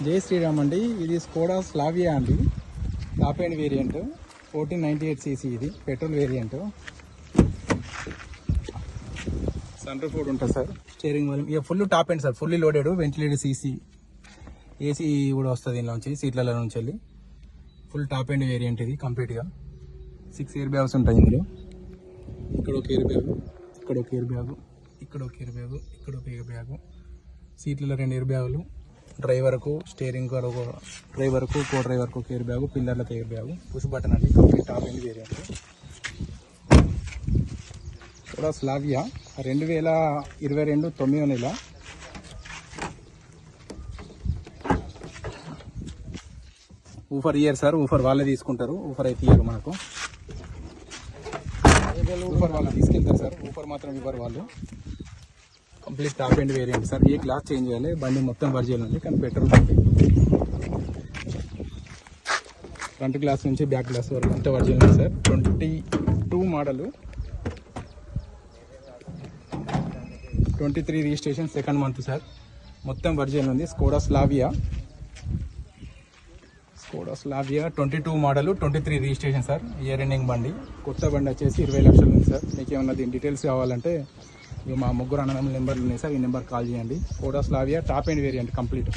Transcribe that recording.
జై శ్రీరామ్ అండి. ఇది స్కోడా స్లావియా అండి. Top end variant fourteen ninety eight CC ఇది. పెట్రోల్ వేరియంట్ సెంటర్ ఫోర్డ్ ఉంటుంది సార్. స్టీరింగ్ వాల్యూమ్ ఇక full top end sir. Fully loaded ventilated CC AC కూడా వస్తుంది దీనిలోంచి సీట్లలో నుంచి వెళ్ళి. ఫుల్ టాప్ ఎండ్ వేరియంట్ ఇది కంప్లీట్గా సిక్స్ ఇయర్ బ్యాగ్స్ ఉంటాయి ఇందులో. ఇక్కడ ఒక ఇయర్ బ్యాగ్ ఇక్కడ ఒక ఇయర్ బ్యాగ్ ఇక్కడ ఒక ఇయర్ బ్యాగ్ ఇక్కడ ఒక ఇయర్ బ్యాగ్ సీట్లలో రెండు ఇయర్ బ్యాగులు డ్రైవర్కు స్టీరింగ్ వరకు డ్రైవర్కు కో డ్రైవర్కు కేర్ బ్యాగు పిల్లర్లతో ఇయర్ బ్యాగు పుష్ బటన్ అండి కంప్లీట్ టాప్ ఎండ్ వేరియంట్ కూడా స్లావియా రెండు వేల ఇరవై రెండు తొమ్మిదో నెల. ఊఫర్ ఇయర్ సార్ ఊఫర్ వాళ్ళే తీసుకుంటారు. ఊఫర్ అయితే ఇయ్యరు మనకు ఊఫర్ వాళ్ళు తీసుకెళ్తారు సార్ ఊఫర్ మాత్రం ఇవ్వరు వాళ్ళు. Complete top end variant sir. ఏ గ్లాస్ చేంజ్ చేయాలి? బండి మొత్తం వర్జిల్ ఉంది కానీ పెట్రోల్ బండి. ఫ్రంట్ గ్లాస్ నుంచి బ్యాక్ గ్లాస్ వరకు అంతా వర్జిల్ ఉంది sir. Twenty two model. Twenty three registration second month sir. మొత్తం వర్జిన్ ఉంది. Skoda Slavia. Skoda Slavia twenty two model twenty three registration sir. Year ending బండి. కొత్త బండి వచ్చేసి ఇరవై లక్షలు ఉంది సార్. మీకు ఏమన్నా దీని డీటెయిల్స్ కావాలంటే ఇక మా ముగ్గురు అన్నదమ్ముల నెంబర్లు ఉన్నాయి సార్ ఈ నెంబర్ కాల్ చేయండి. Skoda Slavia top end variant complete.